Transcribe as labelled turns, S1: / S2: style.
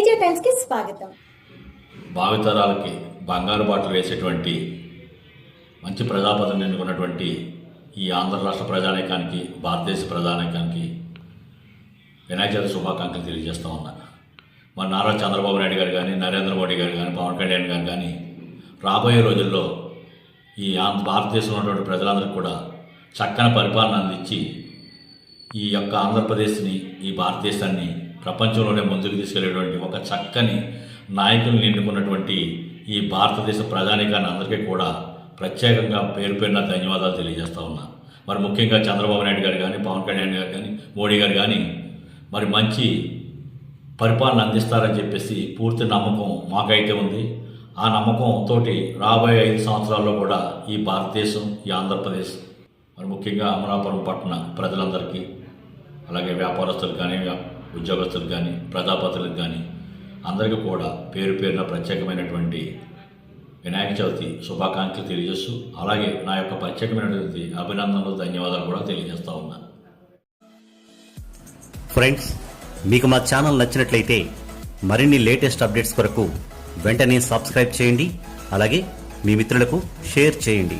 S1: తేజ టైమ్స్కి స్వాగతం.
S2: భావితరాలకి బంగారు బాటలు వేసేటువంటి మంచి ప్రజాపతిని ఎన్నుకున్నటువంటి ఈ ఆంధ్ర రాష్ట్ర ప్రజానీకానికి భారతదేశ ప్రజానీకానికి వినాయక చవితి శుభాకాంక్షలు తెలియజేస్తా ఉన్నా. మన నారా చంద్రబాబు నాయుడు గారు కానీ నరేంద్ర మోడీ గారు కానీ పవన్ కళ్యాణ్ గారు కానీ రాబోయే రోజుల్లో ఈ ఆంధ్ర భారతదేశంలో ఉన్నటువంటి ప్రజలందరికీ కూడా చక్కని పరిపాలన అందించి ఈ యొక్క ఆంధ్రప్రదేశ్ని ఈ భారతదేశాన్ని ప్రపంచంలోనే ముందుకు తీసుకెళ్ళేటువంటి ఒక చక్కని నాయకుల్ని ఎన్నుకున్నటువంటి ఈ భారతదేశ ప్రజానికాన్ని అందరికీ కూడా ప్రత్యేకంగా పేరు పేరున ధన్యవాదాలు తెలియజేస్తా ఉన్నా. మరి ముఖ్యంగా చంద్రబాబు నాయుడు గారు కానీ పవన్ కళ్యాణ్ గారు కానీ మోడీ గారు కానీ మరి మంచి పరిపాలన అందిస్తారని చెప్పేసి పూర్తి నమ్మకం మాకైతే ఉంది. ఆ నమ్మకంతో రాబోయే ఐదు సంవత్సరాల్లో కూడా ఈ భారతదేశం ఈ ఆంధ్రప్రదేశ్ మరి ముఖ్యంగా అమలాపురం పట్టణ ప్రజలందరికీ అలాగే వ్యాపారస్తులు కానీ ఉద్యోగస్తులకు కానీ ప్రజాపతులకు కానీ అందరికీ కూడా పేరు పేరున ప్రత్యేకమైనటువంటి వినాయక చవితి శుభాకాంక్షలు తెలియజేస్తూ అలాగే నా యొక్క ప్రత్యేకమైనటువంటి అభినందనలు ధన్యవాదాలు కూడా తెలియజేస్తా ఉన్నాను
S3: ఫ్రెండ్స్ మీకు మా ఛానల్ నచ్చినట్లయితే మరిన్ని లేటెస్ట్ అప్డేట్స్ కొరకు వెంటనే సబ్స్క్రైబ్ చేయండి అలాగే మీ మిత్రులకు షేర్ చేయండి.